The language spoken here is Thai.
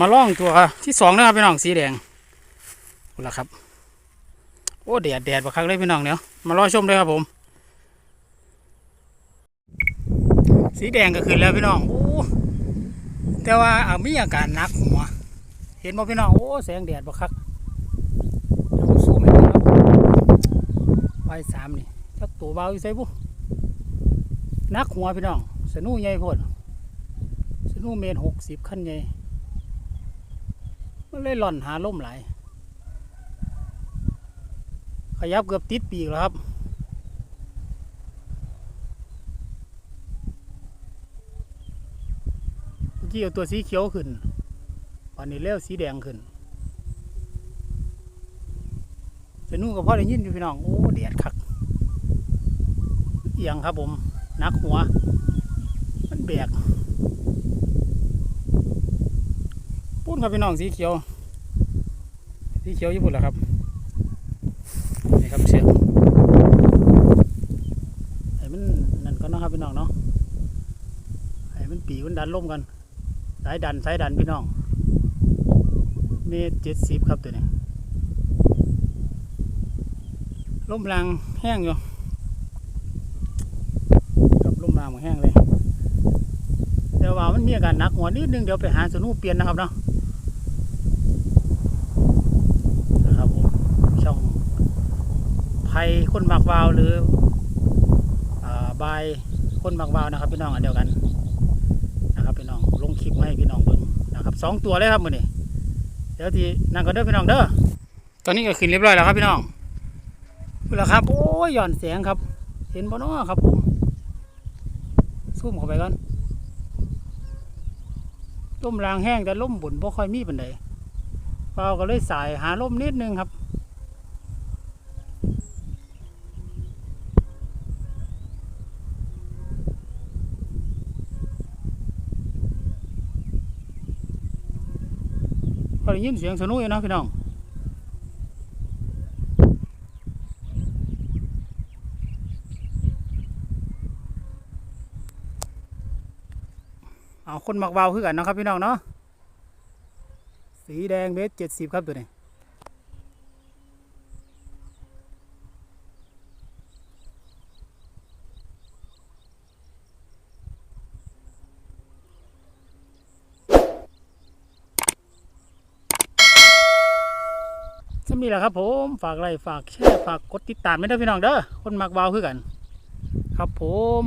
มาล่องตัวที่สองนะครับพี่น้องสีแดงคุณละครับ โอ้แดดแดดบักคักเลยพี่น้องเนาะมารอชมเลยครับผม สีแดงก็ขึ้นแล้วพี่น้องโอ้แต่ว่าเอามีอาการนักหัวเห็นบ่พี่น้องโอ้แสงแดดบักคักเดี๋ยวผมสู้ไม่ได้ครับใบสามนี่จักตัวเบาอยู่ใส่บุหนักหัวพี่น้องสนูใหญ่โพดสนูเมตรหกสิบขั้นใหญ่ เลยหล่อนหาล่มหลายขยับเกือบติดปีกแล้วครับ เมื่อกี้เอาตัวสีเขียวขึ้นวันนี้เลี้ยวสีแดงขึ้นแต่นู่นก็พอได้ยินอยู่พี่น้อง โอ้แดดคัก เอียงครับผม นักหัว มันแบก ปุ้นครับพี่น้องสีเขียว สีเขียวญี่ปุ่นแหละครับ นี่ครับเชือกไอ้มันนั่นก็นะครับพี่น้องเนาะ ไอ้มันปีกมันดันล่มกัน สายดันสายดันพี่น้อง เมตรเจ็ดสิบครับตัวนี้ลมแรงแห้งอยู่กับลมแรงมันแห้งเลยเดี๋ยวว่ามันมีอาการหนักหัวนิดนึงเดี๋ยวไปหาสนุเปลี่ยนนะครับเนาะนะครับผมช่อง ไผ่คนหมักวาวหรืออบายคนหมักวาวนะครับ พี่น้องอันเดียวกันนะครับพี่น้องลงคลิปมาให้พี่น้องเบิ่งนะครับสองตัวเลยครับมือนี้เดี๋ยวทีนั่งกันเด้อพี่น้องเด้อตอนนี้ก็ขึ้นเรียบร้อยแล้วครับพี่น้องเวลาครับโอ้ยหย่อนแสงครับ เห็นบ่นาะครับผมซูมเข้าไปก่อนลมรางแห้งแต่ลมบุ่นบ่ค่อยมีปานใดเราก็เลยสายหาลมนิดนึงครับ พอได้ยินเสียงสนุกอยู่นะพี่น้องเอาคนมักวาขึ้นกันนะครับพี่น้องเนาะสีแดงเมตรเจ็ดสิบครับตัวนี้ สำนีแหละครับผมฝากไลค์ฝากแชร์ฝากกดติดตามไม่ได้พี่น้องเด้อคนมักวาวคือกัน ครับผม